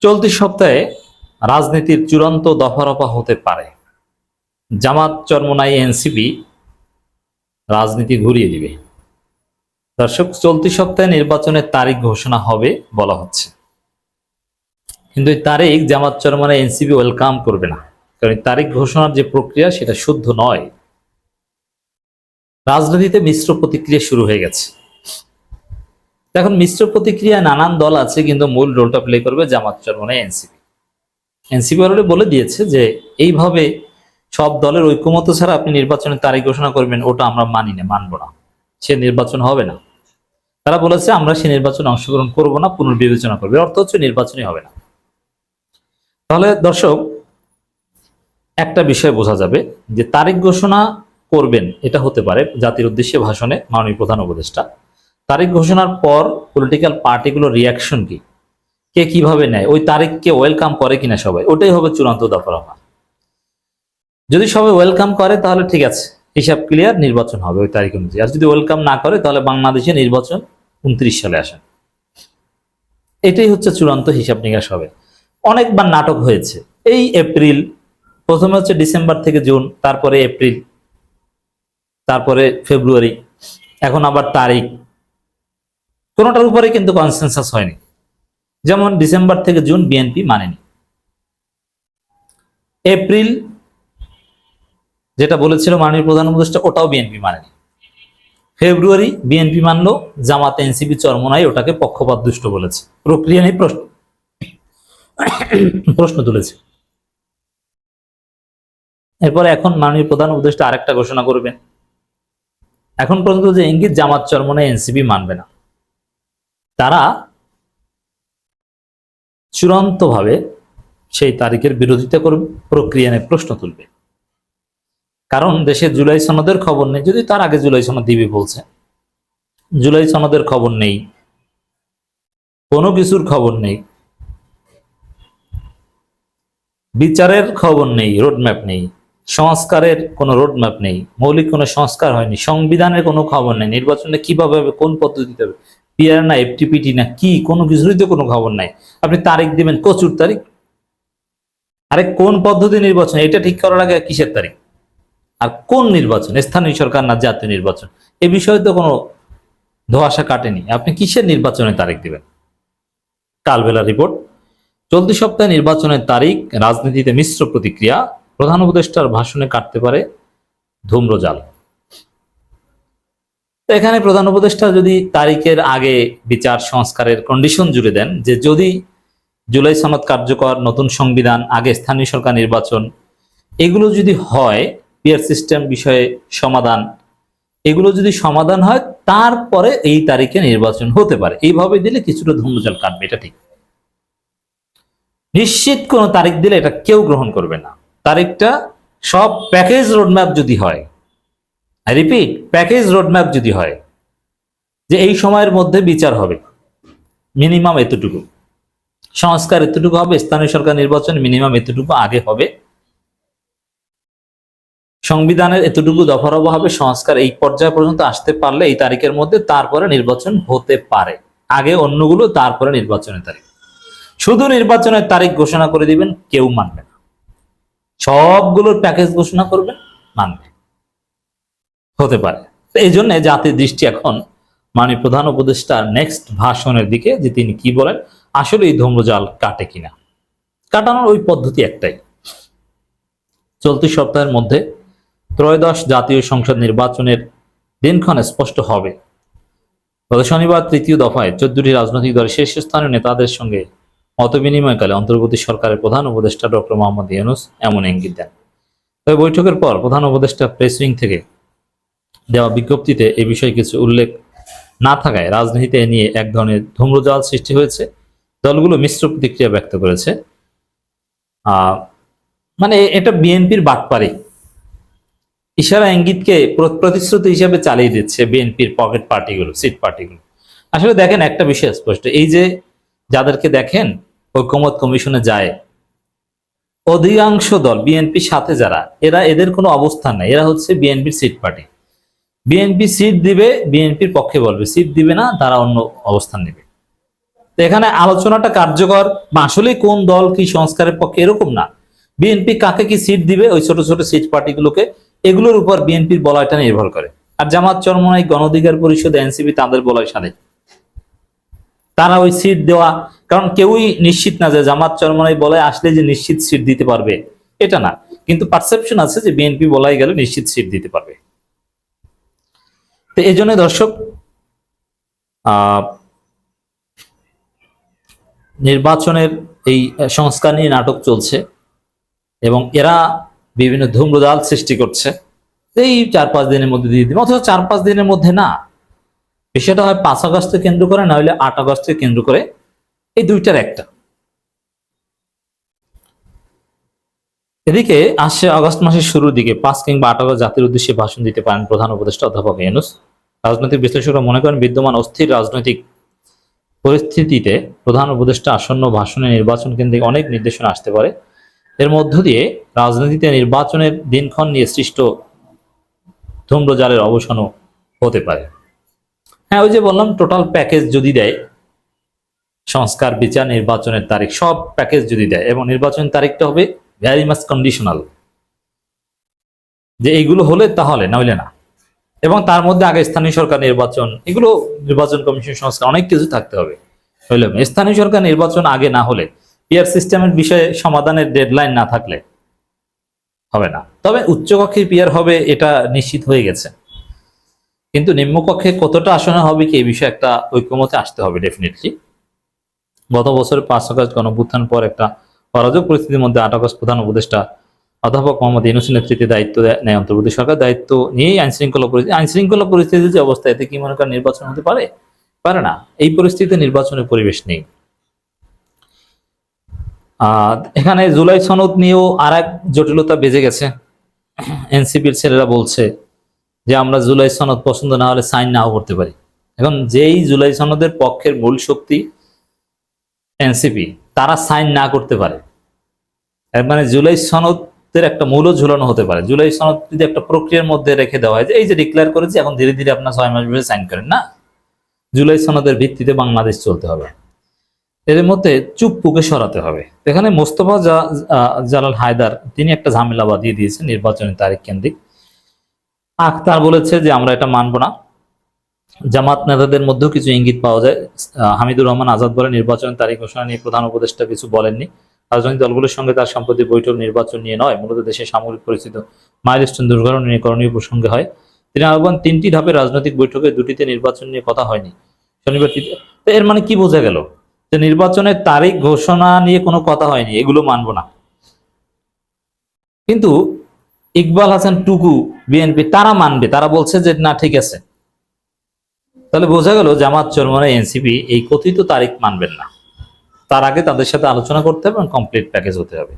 চলতি সপ্তাহে রাজনীতির চূড়ান্ত দফারফা হতে পারে। জামাত চরমনাই এনসিপি রাজনীতি ঘুরিয়ে দিবে। দর্শক, চলতি সপ্তাহে নির্বাচনের তারিখ ঘোষণা হবে বলা হচ্ছে। কিন্তু এই তারিখ জামাত চরমনাই এনসিপি ওয়েলকাম করবে না। কারণ তারিখ ঘোষণার যে প্রক্রিয়া, সেটা শুদ্ধ নয়। রাজনীতিতে মিশ্র প্রতিক্রিয়া শুরু হয়ে গেছে। এখন মিশ্র প্রতিক্রিয়া নানান দল আছে, কিন্তু মূল রোলটা প্লে করবে Jamaat Charmonai NCP NCP already বলে দিয়েছে যে, এইভাবে সব দলের ঐক্যমত ছাড়া আপনি নির্বাচনের তারিখ ঘোষণা করবেন, ওটা আমরা মানি না, মানবো না। সে নির্বাচন হবে না। তারা বলেছে, আমরা সে নির্বাচনে অংশগ্রহণ করব না, পুনর্বিবেচনা করবে, অর্থ হচ্ছে নির্বাচনই হবে না। তাহলে দর্শক, একটা বিষয় বোঝা যাবে, যে তারিখ ঘোষণা করবেন, এটা হতে পারে জাতির উদ্দেশ্যে ভাষণে মাননীয় প্রধান উপদেষ্টা। তারিখ ঘোষণার পর পলিটিক্যাল পার্টিগুলোর রিয়াকশন কি? কে কীভাবে নেয়? ওই তারিখকে ওয়েলকাম করে কিনা সবাই? ওটাই হবে চূড়ান্ত দফারফা যদি সবাই ওয়েলকাম করে, তাহলে ঠিক আছে। হিসাব ক্লিয়ার নির্বাচন হবে ওই তারিখ অনুযায়ী। আর যদি ওয়েলকাম না করে, তাহলে বাংলাদেশে নির্বাচন উনত্রিশ সালে আসেন এটাই হচ্ছে চূড়ান্ত হিসাব নিকাশ হবে। অনেকবার নাটক হয়েছে। এই এপ্রিল, প্রথমে হচ্ছে ডিসেম্বর থেকে জুন, তারপরে এপ্রিল, তারপরে ফেব্রুয়ারি, এখন আবার তারিখ। কোনোটার উপরে কিন্তু কনসেনসাস হয়নি। যেমন ডিসেম্বর থেকে জুন বিএনপি মানেনি। এপ্রিল যেটা বলেছিল মাননীয় প্রধান উপদেষ্টা, ওটাও বিএনপি মানেনি। ফেব্রুয়ারি বিএনপি মানলো, জামাত এনসিপি চরমনাই ওটাকে পক্ষপাত দুষ্ট বলেছে। প্রক্রিয়া নিয়ে প্রশ্ন। প্রশ্ন তুলেছে। এরপরে এখন মাননীয় প্রধান উপদেষ্টা আরেকটা ঘোষণা করবেন। এখন পর্যন্ত যে ইঙ্গিত জামাত চরমনাই এনসিপি মানবে না। তারা চূড়ান্তভাবে সেই তারিখের বিরোধিতা করবে, প্রক্রিয়া নিয়ে প্রশ্ন তুলবে। কারণ দেশে জুলাই সনদের খবর নেই, যদি তার আগে জুলাই সনদ দিবে বলছে। জুলাই সনদের খবর নেই, কোনো কিছুর খবর নেই, বিচারের খবর নেই, রোডম্যাপ নেই, সংস্কারের কোনো রোডম্যাপ নেই, মৌলিক কোনো সংস্কার হয়নি, সংবিধানের কোনো খবর নেই নির্বাচনে কীভাবে হবে, কোন পদ্ধতিতে হবে পিআর না এফটিপিটি না কি, কোনো কিছুরই তো কোনো খবর নাই। আপনি তারিখ দিবেন, কচুর তারিখ। আরে কোন পদ্ধতি নির্বাচন? এটা ঠিক করার আগে কিসের তারিখ? আর কোন নির্বাচন? স্থানীয় সরকার না জাতীয় নির্বাচন? এ বিষয়ে তো কোনো ধোয়াশা কাটেনি। আপনি কিসের নির্বাচনের তারিখ দিবেন? কালবেলা রিপোর্ট। চলতি সপ্তাহে নির্বাচনের তারিখ, রাজনীতিতে মিশ্র প্রতিক্রিয়া। প্রধান উপদেষ্টার ভাষণে কাটতে পারে ধূম্রজাল। তো এখানে প্রধান উপদেষ্টা যদি তারিখের আগে বিচার সংস্কারের কন্ডিশন জুড়ে দেন, যে যদি জুলাই সনদ কার্যকর, নতুন সংবিধান, আগে স্থানীয় সরকার নির্বাচন, এগুলো যদি হয় পিয়ার সিস্টেম বিষয়ে সমাধান, এগুলো যদি সমাধান হয়, তারপরে এই তারিখে নির্বাচন হতে পারে। এইভাবে দিলে কিছুটা ধূম্রজাল কাটবে, এটা ঠিক। নিশ্চিত কোনো তারিখ দিলে এটা কেউ গ্রহণ করবে না। তারিখটা সব প্যাকেজ রোডম্যাপ যদি হয় রিপিট, প্যাকেজ রোডম্যাপ যদি হয়, যে এই সময়ের মধ্যে বিচার হবে, মিনিমাম এতটুকু। সংস্কার এতটুকু হবে, স্থানীয় সরকার নির্বাচন মিনিমাম এতটুকু আগে হবে। সংবিধানের এতটুকু দফারফা হবে, সংস্কার এই পর্যায় পর্যন্ত আসতে পারলে এই তারিখের মধ্যে তারপরে নির্বাচন হতে পারে। আগে অন্যগুলো, তারপরে নির্বাচনের তারিখ। শুধু নির্বাচনের তারিখ ঘোষণা করে দিবেন, কেউ মানবে না। সবগুলোর প্যাকেজ ঘোষণা করবেন, মানবে। হতে পারে। এই জন্য জাতির দৃষ্টি এখন মাননীয় প্রধান উপদেষ্টার নেক্সট ভাষণের দিকে, যে তিনি কি বলেন, আসলে এই ধূম্রজাল কাটে কিনা। কাটানোর ওই পদ্ধতি একটাই। চলতি সপ্তাহের মধ্যে ত্রয়োদশ জাতীয় সংসদ নির্বাচনের দিনক্ষণ স্পষ্ট হবে। গত শনিবার তৃতীয় দফায় চোদ্দটি রাজনৈতিক দলের শীর্ষস্থানীয় নেতাদের সঙ্গে মত বিনিময়কালে অন্তর্বর্তী সরকারের প্রধান উপদেষ্টা ডক্টর মোহাম্মদ ইউনুস এমন ইঙ্গিত দেন। তবে বৈঠকের পর প্রধান উপদেষ্টা প্রেস থেকে দেওয়া বিজ্ঞপ্তিতে এ বিষয়ে কিছু উল্লেখ না থাকায় রাজনীতিতে নিয়ে এক ধরনের ধূম্রজাল সৃষ্টি হয়েছে। দলগুলো মিশ্র প্রতিক্রিয়া ব্যক্ত করেছে। মানে এটা বিএনপির বাটপারি ইশারা ইঙ্গিতকে প্রতিশ্রুতি হিসাবে চালিয়ে দিচ্ছে বিএনপির পকেট পার্টিগুলো, সিট পার্টিগুলো। আসলে দেখেন একটা বিষয় স্পষ্ট, এই যে যাদেরকে দেখেন ঐকমত কমিশনে যায়, অধিকাংশ দল, বিএনপির সাথে যারা, এরা এদের কোনো অবস্থান নাই, এরা হচ্ছে বিএনপির সিট পার্টি। বিএনপি সিট দিবে, বিএনপির পক্ষে বলবে। সিট দিবে না, তারা অন্য অবস্থান নেবে। তো এখানে আলোচনাটা কার্যকর। বা আসলে কোন দল কি সংস্কারের পক্ষে এরকম না। বিএনপি কাকে কি সিট দিবে, ওই ছোট ছোট সিট পার্টিগুলোকে, এগুলোর উপর বিএনপির বলয়টা নির্ভর করে। আর জামাত চরমনাই গণঅধিকার পরিষদ, এনসিপি, তাদের বলয় সাথে তারা ওই সিট দেওয়া, কারণ কেউই নিশ্চিত না যে জামাত চরমনাই বলায় আসলে যে নিশ্চিত সিট দিতে পারবে। এটা না। কিন্তু পারসেপশন আছে যে বিএনপি বলাই গেলে নিশ্চিত সিট দিতে পারবে। তো এই জন্য দর্শক নির্বাচনের এই সংস্কার নিয়ে নাটক চলছে এবং এরা বিভিন্ন ধূম্রজাল সৃষ্টি করছে। এই চার পাঁচ দিনের মধ্যে দিয়ে দিবে। অথচ চার পাঁচ দিনের মধ্যে না, বিষয়টা হয় পাঁচ আগস্টকে কেন্দ্র করে, না হলে আট আগস্টকে কেন্দ্র করে। এই দুইটার একটা। এদিকে আসছে আগস্ট মাসের শুরুর দিকে পাঁচ কিংবা আট আগস্ট জাতির উদ্দেশ্যে ভাষণ দিতে পারেন প্রধান উপদেষ্টা অধ্যাপক ইউনুস। রাজনৈতিক বিশ্লেষকরা মনে করেন বিদ্যমান অস্থির রাজনৈতিক পরিস্থিতিতে প্রধান উপদেষ্টা আসন্ন ভাষণে নির্বাচন কেন্দ্রিক অনেক নির্দেশনা আসতে পারে। এর মধ্য দিয়ে রাজনীতিতে নির্বাচনের দিনক্ষণ নিয়ে সৃষ্ট ধূম্রজালের অবসানও হতে পারে। হ্যাঁ ওই যে বললাম টোটাল প্যাকেজ যদি দেয়, সংস্কার, বিচার, নির্বাচনের তারিখ, সব প্যাকেজ যদি দেয় এবং নির্বাচনের তারিখটা হবে ভ্যারি মাস কন্ডিশনাল যে এইগুলো হলে তাহলে, না হলে না। এবং তার মধ্যে আগে স্থানীয় সরকার নির্বাচন, এগুলো নির্বাচন কমিশন সংস্কার, অনেক কিছু থাকতে হবে। স্থানীয় সরকার নির্বাচন আগে না হলে পিয়ার সিস্টেমের বিষয়ে সমাধানের ডেডলাইন না থাকলে হবে না। তবে উচ্চকক্ষে পিয়ার হবে, এটা নিশ্চিত হয়ে গেছে। কিন্তু নিম্নকক্ষে কতটা আসনে হবে কি, এই বিষয়ে একটা ঐক্যমতে আসতে হবে ডেফিনেটলি গত বছরের পাঁচ আগস্ট গণভ্যুত্থান পর একটা অরাজক পরিস্থিতির মধ্যে আট আগস্ট প্রধান উপদেষ্টা অধ্যাপক মোহাম্মদ ইউনুসের নেতৃত্বে দায়িত্ব দেয়- নেয় অন্তর্বর্তী সরকার। দায়িত্ব নিয়েই আইন শৃঙ্খলা পরিস্থিতি আইন শৃঙ্খলা পরিস্থিতির যে অবস্থা, এতে কি মনে করেন নির্বাচন হতে পারে? পারে না। এই পরিস্থিতিতে নির্বাচনের পরিবেশ নেই। এখানে জুলাই সনদ নিয়েও আর এক জটিলতা বেজে গেছে। এনসিপির ছেলেরা বলছে যে আমরা জুলাই সনদ পছন্দ না হলে সাইন নাও করতে পারি। এখন যেই জুলাই সনদের পক্ষের মূল শক্তি এনসিপি। তারা সাইন না করতে পারে। মানে জুলাই সনদের একটা মূলও ঝুলানো হতে পারে। জুলাই সনদ যদি একটা প্রক্রিয়ার মধ্যে রেখে দেওয়া হয় যে, এই যে ডিক্লেয়ার করেছি, এখন ধীরে ধীরে আপনার ছয় মাস ভেবে সাইন করেন, না? জুলাই সনদের ভিত্তিতে বাংলাদেশ চলতে হবে। এর মধ্যে চুপ্পুকে সরাতে হবে। এখানে মোস্তফা জালাল হায়দার, তিনি একটা ঝামেলা বাঁধিয়ে দিয়েছেন নির্বাচনী তারিখ কেন্দ্রিক। আখতার বলেছে যে, আমরা এটা মানব না। জামাত নেতাদের মধ্যেও কিছু ইঙ্গিত পাওয়া যায়। হামিদুর রহমান আজাদ বলে নির্বাচনের তারিখ ঘোষণা নিয়ে প্রধান উপদেষ্টা কিছু বলেননি। রাজনৈতিক দলগুলোর সঙ্গে তার সম্প্রতি বৈঠক নির্বাচন নিয়ে নয়, মূলত দেশের সামগ্রিক পরিস্থিতি। মাইলস্টোন দুর্ঘটনা নিয়ে করণীয় প্রসঙ্গে হয়। তিনি আহ্বান তিনটি ধাপে রাজনৈতিক বৈঠকে দুটিতে নির্বাচন নিয়ে কথা হয়নি। শনিবার এর মানে কি বোঝা গেল? যে নির্বাচনের তারিখ ঘোষণা নিয়ে কোনো কথা হয়নি, এগুলো মানব না। কিন্তু ইকবাল হাসান টুকু বিএনপি, তারা মানবে, তারা বলছে যে না, ঠিক আছে। তাহলে বোঝা গেল জামাত চরমনে এনসিপি এই কথিত তারিখ মানবেন না। তার আগে তাদের সাথে আলোচনা করতে হবে এবং কমপ্লিট প্যাকেজ হতে হবে।